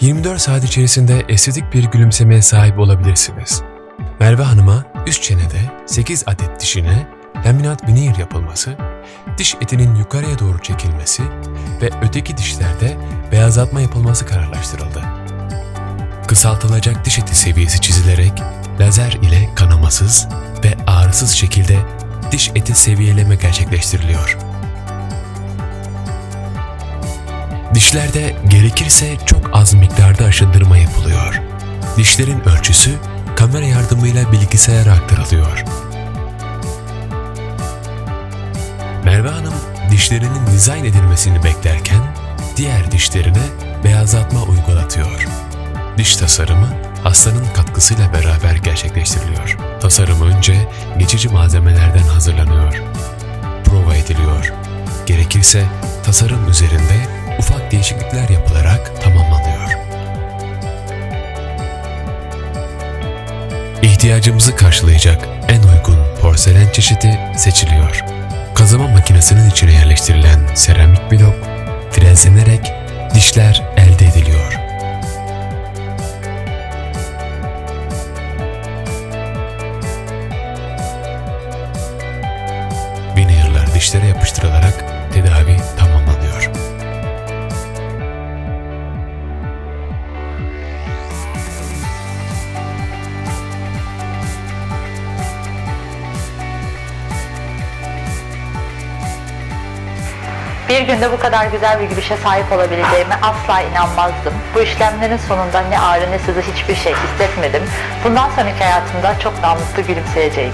24 saat içerisinde estetik bir gülümsemeye sahip olabilirsiniz. Merve Hanım'a üst çenede 8 adet dişine laminat veneer yapılması, diş etinin yukarıya doğru çekilmesi ve öteki dişlerde beyazlatma yapılması kararlaştırıldı. Kısaltılacak diş eti seviyesi çizilerek lazer ile kanamasız ve ağrısız şekilde diş eti seviyeleme gerçekleştiriliyor. Dişlerde gerekirse çok az miktarda aşındırma yapılıyor. Dişlerin ölçüsü kamera yardımıyla bilgisayara aktarılıyor. Merve Hanım dişlerinin dizayn edilmesini beklerken diğer dişlerine beyazlatma uygulatıyor. Diş tasarımı hastanın katkısıyla beraber gerçekleştiriliyor. Tasarım önce geçici malzemelerden hazırlanıyor. Prova ediliyor. Gerekirse tasarım üzerinde ufak değişiklikler yapılarak tamamlanıyor. İhtiyacımızı karşılayacak en uygun porselen çeşidi seçiliyor. Kazıma makinesinin içine yerleştirilen seramik blok frezlenerek dişler elde ediliyor. Veneer'lar dişlere yapıştırılarak tedavi Bir günde bu kadar güzel bir gülüşe sahip olabileceğime asla inanmazdım. Bu işlemlerin sonunda ne ağrı ne sızı hiçbir şey hissetmedim. Bundan sonraki hayatımda çok daha mutlu gülümseyeceğim.